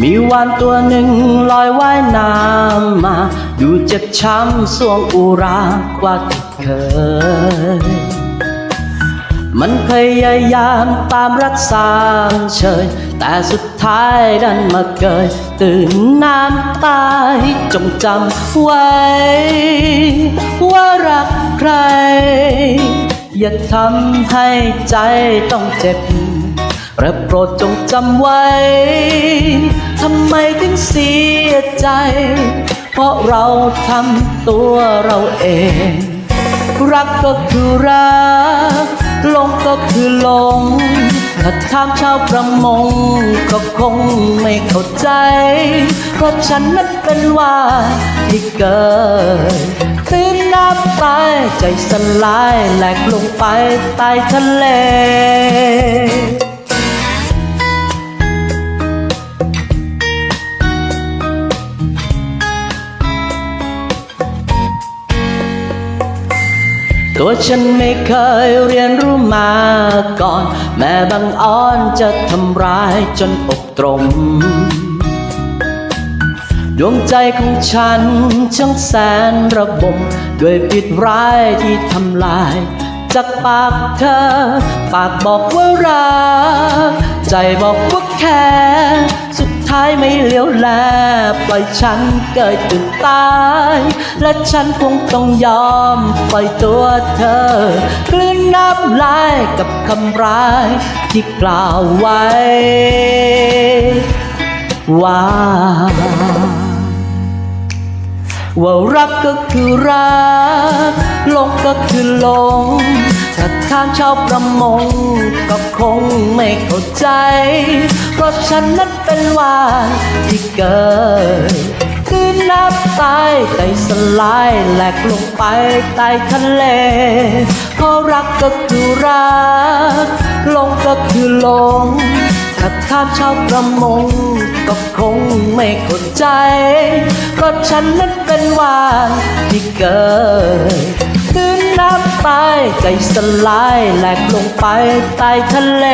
มีวานตัวหนึ่งลอยว่ายน้ำมา ดูเจ็บช้ำสวงอุรากว่าที่เคย มันพยายามตามรักษาเฉย แต่สุดท้ายดันมาเกย ตื่นน้ำตายจงจำไว้ ว่ารักใคร อย่าทำให้ใจต้องเจ็บ และโปรดจงจำไว้ ทำไมถึงเสียใจ เพราะเราทำตัวเราเอง รักก็คือรักหลงก็คือหลง ถ้าถามชาวประมง ก็คงไม่เข้าใจ เพราะฉันนั้นเป็นว่าที่เกิดตื่นน้ำตายใจสลายแหลกลงไปใต้ทะเล ตัวฉันไม่เคยเรียนรู้มาก่อน แม่บังอ่อนจะทำร้ายจนอกตรมดวงใจของฉันช่างแสนระบม ด้วยผิดร้ายที่ทำลาย จากปากเธอ ปากบอกว่ารัก ใจบอกว่าแค่สุด ท้ายไม่เลี้ยวแลปล่อยฉันเกิดจนตาย และฉันคงต้องยอมปล่อยตัวเธอกลืนน้ำลายกับคำร้ายที่กล่าวไว้ ว่า ว่ารักก็คือรักหลงก็คือหลงถ้าทางชาวประมงก็คงไม่เข้าใจ เพราะฉันนั้นเป็นวานที่เกิดคือน้ำตายใจสลายแหลกลงไปใต้ทะเลเพราะรักก็คือรักหลงก็คือหลง ถ้าข้ามชาวประมง ก็คงไม่เข้าใจเพราะฉันนั้นเป็นวานที่เกิดคืนน้ำตายใจสลายแหลกลงไปใต้ทะเล